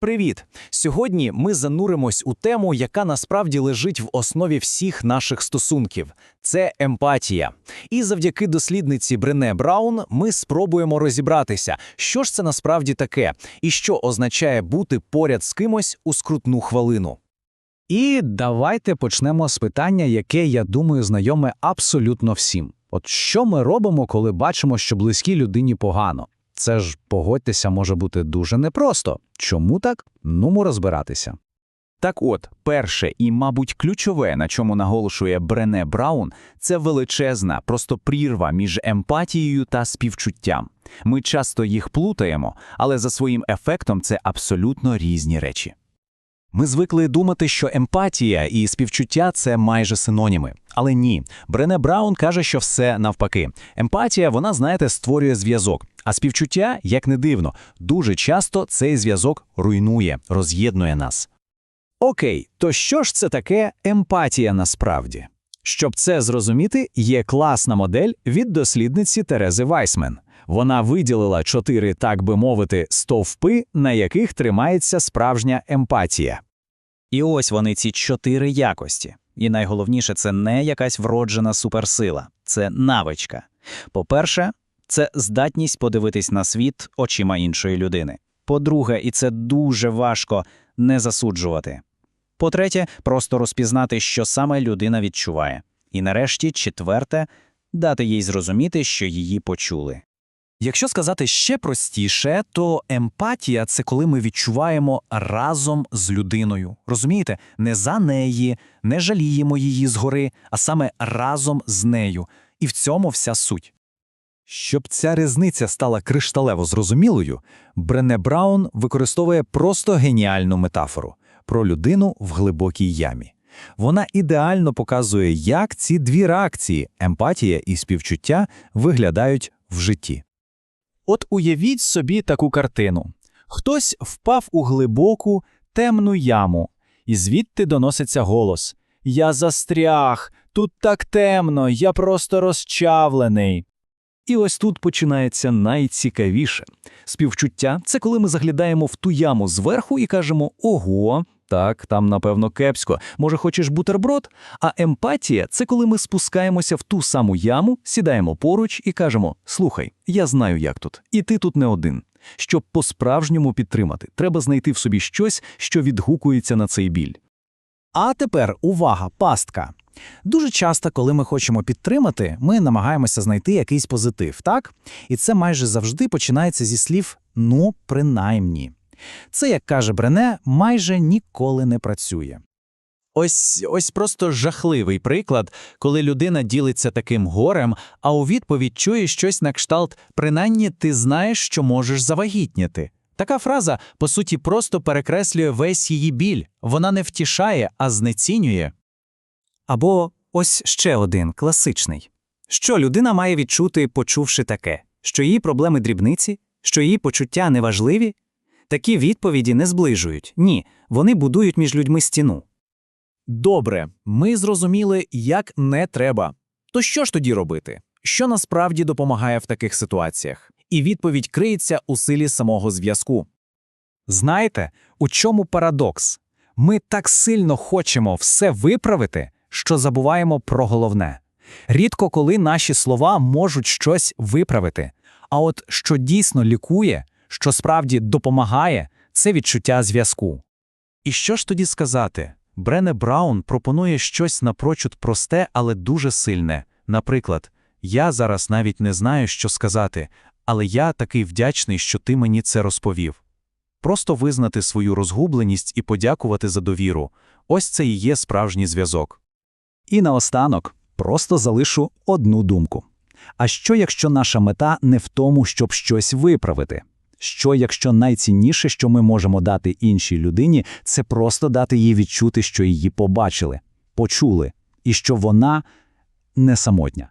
Привіт! Сьогодні ми зануримось у тему, яка насправді лежить в основі всіх наших стосунків це емпатія. І завдяки дослідниці Брене Браун ми спробуємо розібратися, що ж це насправді таке, і що означає бути поряд з кимось у скрутну хвилину. І давайте почнемо з питання, яке, я думаю, знайоме абсолютно всім. От що ми робимо, коли бачимо, що близькій людині погано? Це ж, погодьтеся, може бути дуже непросто. Чому так? Нуму розбиратися. Так от, перше і, мабуть, ключове, на чому наголошує Брене Браун, це величезна, просто прірва між емпатією та співчуттям. Ми часто їх плутаємо, але за своїм ефектом це абсолютно різні речі. Ми звикли думати, що емпатія і співчуття це майже синоніми. Але ні, Брене Браун каже, що все навпаки. Емпатія, вона, знаєте, створює зв'язок. А співчуття, як не дивно, дуже часто цей зв'язок руйнує, роз'єднує нас. Окей, то що ж це таке емпатія насправді? Щоб це зрозуміти, є класна модель від дослідниці Терези Вайсмен. Вона виділила чотири, так би мовити, стовпи, на яких тримається справжня емпатія. І ось вони ці чотири якості. І найголовніше, це не якась вроджена суперсила, це навичка. По-перше, це здатність подивитись на світ очима іншої людини. По-друге, і це дуже важко не засуджувати. По-третє, просто розпізнати, що саме людина відчуває. І нарешті, четверте, дати їй зрозуміти, що її почули. Якщо сказати ще простіше, то емпатія це коли ми відчуваємо разом з людиною. Розумієте, не за неї, не жаліємо її згори, а саме разом з нею. І в цьому вся суть. Щоб ця різниця стала кришталево зрозумілою, Брене Браун використовує просто геніальну метафору про людину в глибокій ямі. Вона ідеально показує, як ці дві реакції емпатія і співчуття виглядають в житті. От уявіть собі таку картину. Хтось впав у глибоку, темну яму, і звідти доноситься голос Я застряг, тут так темно, я просто розчавлений. І ось тут починається найцікавіше. Співчуття це коли ми заглядаємо в ту яму зверху і кажемо Ого, так, там, напевно, кепсько. Може, хочеш бутерброд? А емпатія це коли ми спускаємося в ту саму яму, сідаємо поруч і кажемо: Слухай, я знаю, як тут, і ти тут не один. Щоб по-справжньому підтримати, треба знайти в собі щось, що відгукується на цей біль. А тепер увага, пастка. Дуже часто, коли ми хочемо підтримати, ми намагаємося знайти якийсь позитив, так? І це майже завжди починається зі слів ну, принаймні. Це, як каже Брене, майже ніколи не працює. Ось ось просто жахливий приклад, коли людина ділиться таким горем, а у відповідь чує щось на кшталт принаймні ти знаєш, що можеш завагітніти. Така фраза, по суті, просто перекреслює весь її біль. Вона не втішає, а знецінює. Або ось ще один класичний. Що людина має відчути, почувши таке, що її проблеми дрібниці, що її почуття неважливі? Такі відповіді не зближують. Ні, вони будують між людьми стіну. Добре, ми зрозуміли, як не треба. То що ж тоді робити? Що насправді допомагає в таких ситуаціях? І відповідь криється у силі самого зв'язку. Знаєте, у чому парадокс? Ми так сильно хочемо все виправити, що забуваємо про головне. Рідко коли наші слова можуть щось виправити. А от що дійсно лікує, що справді допомагає, це відчуття зв'язку. І що ж тоді сказати? Брене Браун пропонує щось напрочуд просте, але дуже сильне. Наприклад, я зараз навіть не знаю, що сказати, але я такий вдячний, що ти мені це розповів. Просто визнати свою розгубленість і подякувати за довіру ось це і є справжній зв'язок. І наостанок просто залишу одну думку. А що, якщо наша мета не в тому, щоб щось виправити? Що, якщо найцінніше, що ми можемо дати іншій людині, це просто дати їй відчути, що її побачили, почули, і що вона не самотня.